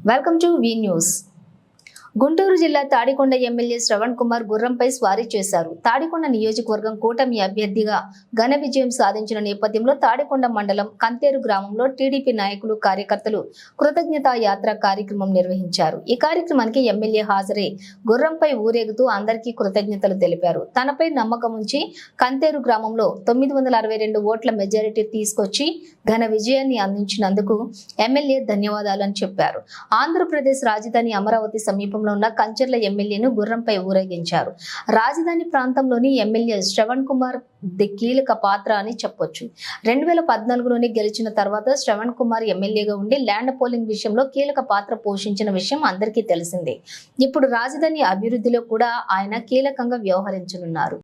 Welcome to V news Guntur జిల్లా Tadikonda MLA Shravan Kumar గుర్రంపై స్వారీ చేశారు. తాడికొండ నియోజకవర్గం కూటమి అభ్యర్థిగా ఘన విజయం సాధించిన నేపథ్యంలో తాడికొండ మండలం కంతేరు గ్రామంలో టీడీపీ నాయకులు కార్యకర్తలు కృతజ్ఞతా యాత్ర కార్యక్రమం నిర్వహించారు. ఈ కార్యక్రమానికి ఎమ్మెల్యే హాజరై గుర్రంపై ఊరేగుతూ అందరికీ కృతజ్ఞతలు తెలిపారు. తనపై నమ్మకం ఉంచి కంతేరు గ్రామంలో తొమ్మిది వందల అరవై రెండు ఓట్ల మెజారిటీ తీసుకొచ్చి ఘన విజయాన్ని అందించినందుకు ఎమ్మెల్యే ధన్యవాదాలు అని చెప్పారు. ఆంధ్రప్రదేశ్ రాజధాని అమరావతి సమీపం సమీపంలో ఉన్న కంచర్ల ఎమ్మెల్యేను గుర్రంపై ఊరేగించారు. రాజధాని ప్రాంతంలోని ఎమ్మెల్యే శ్రవణ్ కుమార్ ది కీలక పాత్ర అని చెప్పొచ్చు. రెండు వేల పద్నాలుగులోనే గెలిచిన తర్వాత శ్రవణ్ కుమార్ ఎమ్మెల్యేగా ఉండి ల్యాండ్ పోలింగ్ విషయంలో కీలక పాత్ర పోషించిన విషయం అందరికీ తెలిసిందే. ఇప్పుడు రాజధాని అభివృద్ధిలో కూడా ఆయన కీలకంగా వ్యవహరించనున్నారు.